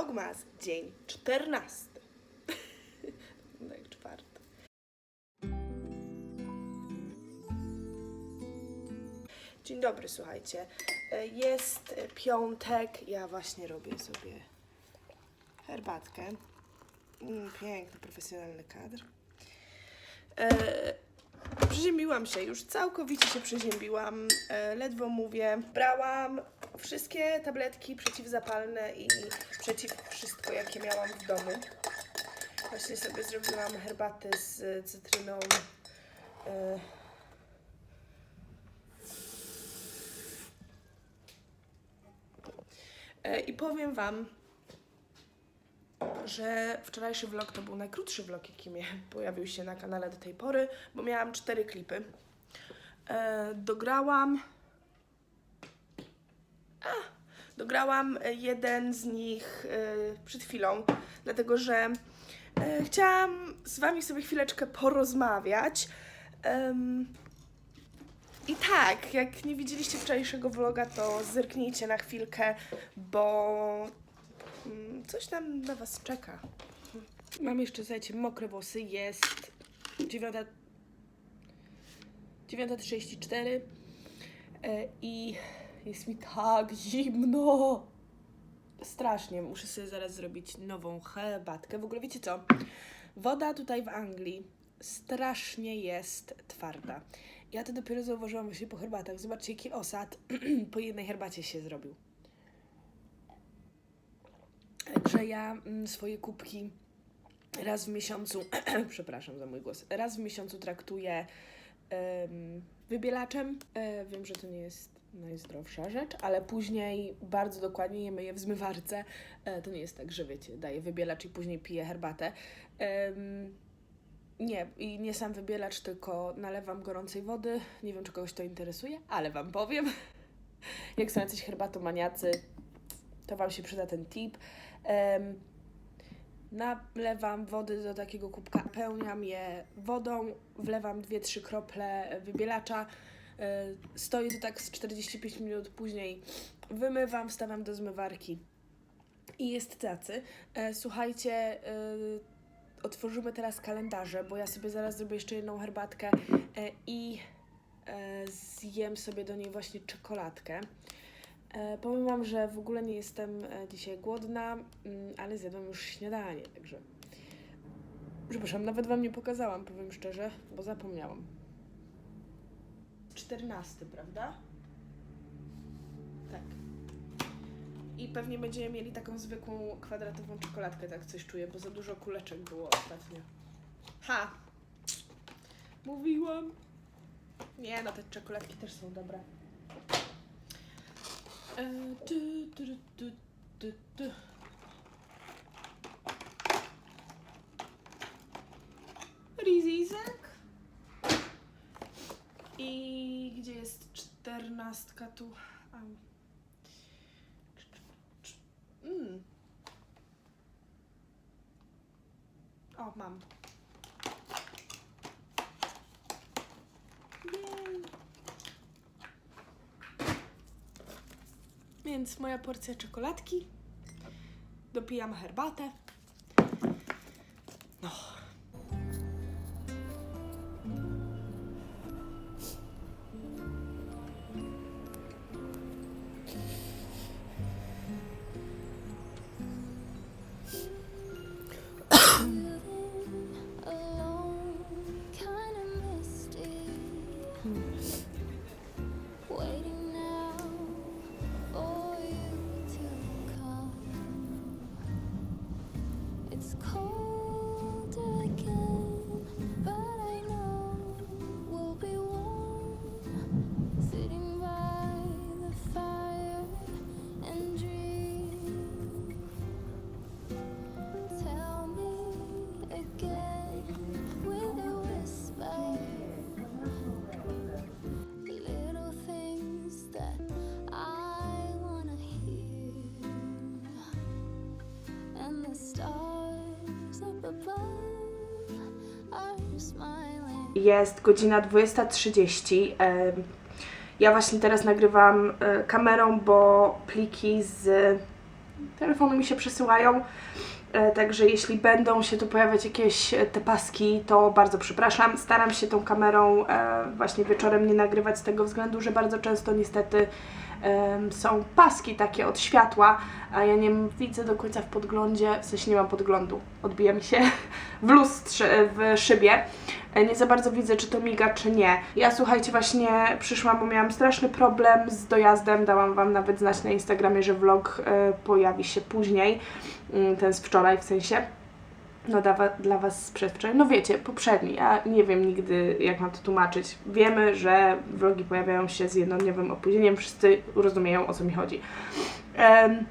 Vlogmas, dzień 14. No czwarty. Dzień dobry, słuchajcie. Jest piątek, ja właśnie robię sobie herbatkę. Mm, piękny, profesjonalny kadr. E, Przeziębiła się, już całkowicie się przeziębiłam, e, ledwo mówię. Brałam wszystkie tabletki przeciwzapalne i przeciw wszystko, jakie miałam w domu. Właśnie sobie zrobiłam herbatę z cytryną. E, e, I powiem Wam, że wczorajszy vlog to był najkrótszy vlog, jaki mnie pojawił się na kanale do tej pory, bo miałam cztery klipy. E, dograłam. A, dograłam e, jeden z nich e, przed chwilą, dlatego że e, chciałam z Wami sobie chwileczkę porozmawiać. I tak, jak nie widzieliście wczorajszego vloga, to zerknijcie na chwilkę, bo Mm, Coś tam na Was czeka. Mam jeszcze, słuchajcie, mokre włosy. Jest 9 9.34 e, i jest mi tak zimno. Strasznie. Muszę sobie zaraz zrobić nową herbatkę. W ogóle wiecie co? Woda tutaj w Anglii strasznie jest twarda. Ja to dopiero zauważyłam właśnie po herbatach. Zobaczcie, jaki osad po jednej herbacie się zrobił. Także ja mm, swoje kubki raz w miesiącu, przepraszam za mój głos, raz w miesiącu traktuję em, wybielaczem. E, wiem, że to nie jest najzdrowsza rzecz, ale później bardzo dokładnie je myję w zmywarce. E, to nie jest tak, że wiecie, daję wybielacz i później piję herbatę. Nie, i nie sam wybielacz, tylko nalewam gorącej wody. Nie wiem, czy kogoś to interesuje, ale Wam powiem. Jak są jacyś herbatomaniacy, to Wam się przyda ten tip. Em, nalewam wody do takiego kubka, pełniam je wodą, wlewam 2-3 krople wybielacza, stoi to tak z 45 minut później, wymywam, wstawiam do zmywarki i jest tacy. E, Słuchajcie, e, otworzymy teraz kalendarze, bo ja sobie zaraz zrobię jeszcze jedną herbatkę e, i e, zjem sobie do niej właśnie czekoladkę. E, powiem Wam, że w ogóle nie jestem e, dzisiaj głodna, mm, ale zjadłam już śniadanie, także... Przepraszam, nawet Wam nie pokazałam, powiem szczerze, bo zapomniałam. 14, prawda? Tak. I pewnie będziemy mieli taką zwykłą kwadratową czekoladkę, tak coś czuję, bo za dużo kuleczek było ostatnio. Ha! Mówiłam! Nie, no te czekoladki też są dobre. E. Rizizek. I gdzie jest czternastka tu? Au. Mm. O, mam. Jej. Więc moja porcja czekoladki. Dopijam herbatę. Cold Jest godzina 20.30. Em, Ja właśnie teraz nagrywam e, kamerą, bo pliki z telefony mi się przesyłają. E, Także jeśli będą się tu pojawiać jakieś e, te paski, to bardzo przepraszam. Staram się tą kamerą właśnie wieczorem nie nagrywać z tego względu, że bardzo często niestety są paski takie od światła, a ja nie widzę do końca w podglądzie, w sensie nie mam podglądu, odbija mi się w lustrze, w szybie. E, Nie za bardzo widzę, czy to miga, czy nie. Ja słuchajcie, właśnie przyszłam, bo miałam straszny problem z dojazdem. Dałam Wam nawet znać na Instagramie, że vlog e, pojawi się później. Mm, Ten z wczoraj w sensie. No dla, dla Was z przedwczoraj. No wiecie, poprzedni. Ja nie wiem nigdy, jak mam to tłumaczyć. Wiemy, że vlogi pojawiają się z jednodniowym opóźnieniem. Wszyscy rozumieją, o co mi chodzi. Em,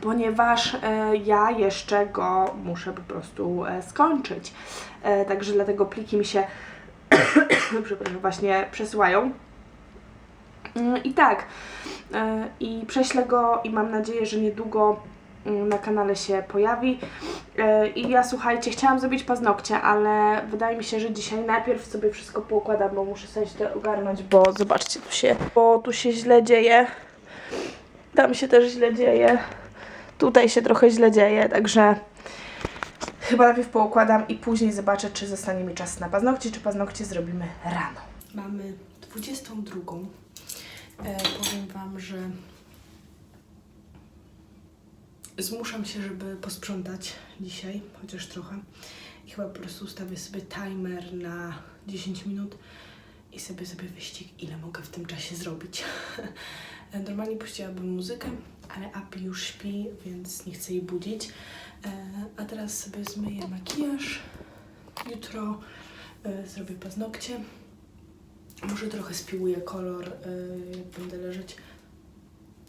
ponieważ e, ja jeszcze go muszę po prostu e, skończyć. E, także dlatego pliki mi się przepraszam, właśnie przesyłają. Mm, I tak, e, i prześlę go i mam nadzieję, że niedługo na kanale się pojawi. E, I ja słuchajcie, chciałam zrobić paznokcie, ale wydaje mi się, że dzisiaj najpierw sobie wszystko poukładam, bo muszę sobie to ogarnąć, bo zobaczcie, tu się, bo tu się źle dzieje. Tam się też źle dzieje. Tutaj się trochę źle dzieje, także chyba najpierw poukładam i później zobaczę, czy zostanie mi czas na paznokcie, czy paznokcie zrobimy rano. Mamy 22. E, powiem Wam, że zmuszam się, żeby posprzątać dzisiaj, chociaż trochę. I chyba po prostu ustawię sobie timer na 10 minut i sobie sobie wyścig, ile mogę w tym czasie zrobić. Normalnie puściłabym muzykę, ale Api już śpi, więc nie chcę jej budzić. E, A teraz sobie zmyję makijaż. Jutro e, zrobię paznokcie. Może trochę spiłuję kolor, e, jak będę leżeć.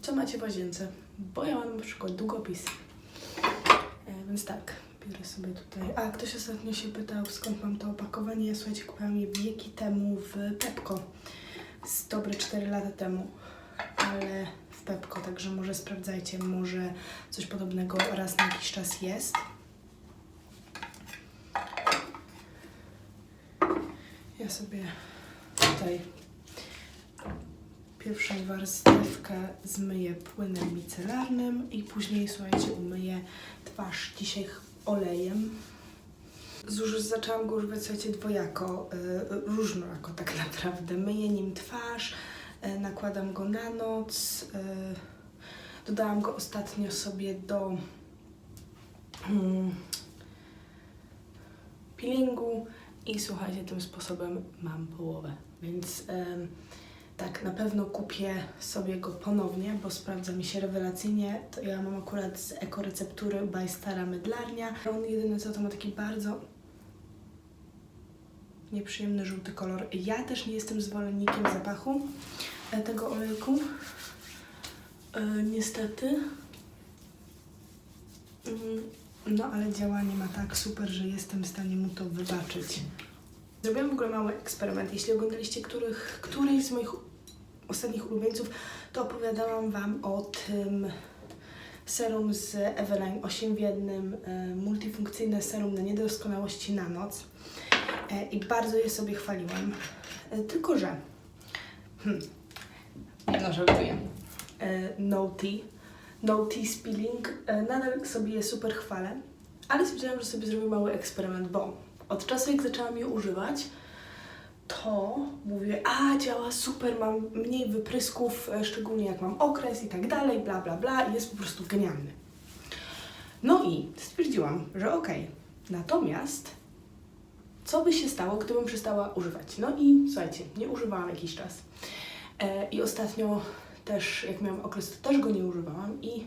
Co macie w łazience? Bo ja mam na przykład długopis. E, Więc tak, biorę sobie tutaj. A, ktoś ostatnio się pytał, skąd mam to opakowanie. Słuchajcie, kupiłam je wieki temu w Pepko. Z dobre 4 lata temu. Ale w Pepko, także może sprawdzajcie, może coś podobnego raz na jakiś czas jest. Ja sobie tutaj pierwszą warstewkę zmyję płynem micelarnym i później, słuchajcie, umyję twarz dzisiaj olejem. Zuż zaczęłam go używać, słuchajcie, dwojako, y, różnorako tak naprawdę. Myję nim twarz, y, nakładam go na noc. Y, dodałam go ostatnio sobie do mm, peelingu i słuchajcie, tym sposobem mam połowę. Więc em, tak, na pewno kupię sobie go ponownie, bo sprawdza mi się rewelacyjnie. To ja mam akurat z ekoreceptury by Stara Mydlarnia. On jedyny co to ma taki bardzo nieprzyjemny żółty kolor. Ja też nie jestem zwolennikiem zapachu e, tego olejku. E, niestety. Mm, No ale działanie ma tak super, że jestem w stanie mu to wybaczyć. Zrobiłam w ogóle mały eksperyment. Jeśli oglądaliście których, któryś z moich ostatnich ulubieńców, to opowiadałam Wam o tym serum z Eveline 8 w jednym, e, multifunkcyjne serum na niedoskonałości na noc. E, I bardzo je sobie chwaliłam. E, tylko, że hmm, no żartuję. No tea, no tea spilling. Nadal sobie je super chwalę, ale stwierdziłam, że sobie zrobię mały eksperyment, bo od czasu jak zaczęłam je używać, to mówię, a działa super, mam mniej wyprysków, e, szczególnie jak mam okres i tak dalej, bla bla bla i jest po prostu genialny. No i stwierdziłam, że okej. Natomiast co by się stało, gdybym przestała używać? No i słuchajcie, nie używałam jakiś czas. E, I ostatnio też, jak miałam okres, to też go nie używałam i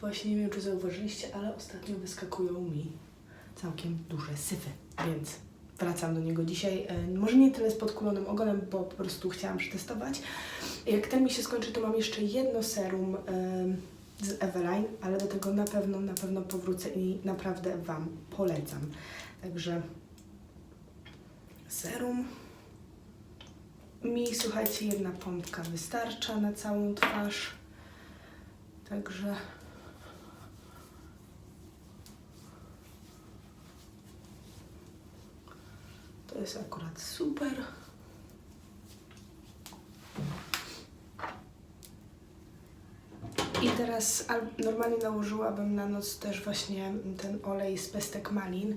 właśnie nie wiem, czy zauważyliście, ale ostatnio wyskakują mi całkiem duże syfy, więc wracam do niego dzisiaj. E, Może nie tyle z podkulonym ogonem, bo po prostu chciałam przetestować. Jak ten mi się skończy, to mam jeszcze jedno serum em, z Eveline, ale do tego na pewno, na pewno powrócę i naprawdę Wam polecam. Także serum. Mi, słuchajcie, jedna pompka wystarcza na całą twarz. Także To jest akurat super. I teraz teraz al- normalnie nałożyłabym na noc też właśnie ten olej z pestek malin,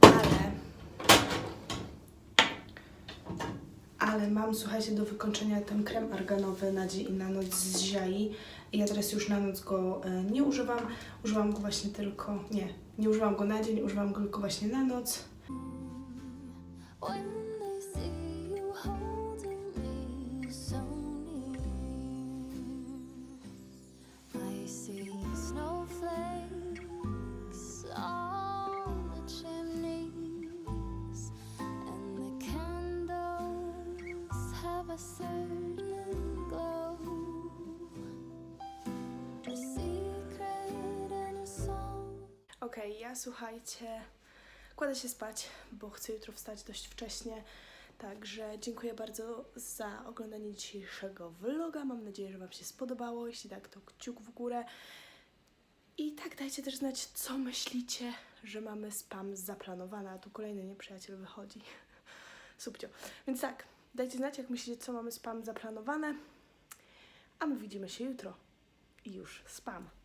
ale ale mam, słuchajcie, do wykończenia ten krem arganowy na dzień i na noc z Ziai ja teraz już na noc go e, nie używam, używam go właśnie tylko, nie, nie używam go na dzień, używam go tylko właśnie na noc. When they see you holding me so near, I see snowflakes on the chimneys, and the candles have a certain glow, a secret and a song. Okej, ja słuchajcie, kładę się spać, bo chcę jutro wstać dość wcześnie. Także dziękuję bardzo za oglądanie dzisiejszego vloga. Mam nadzieję, że Wam się spodobało. Jeśli tak, to kciuk w górę. I tak, dajcie też znać, co myślicie, że mamy spam zaplanowane. A tu kolejny nieprzyjaciel wychodzi. Subcio. Więc tak, dajcie znać, jak myślicie, co mamy spam zaplanowane. A my widzimy się jutro. I już spam.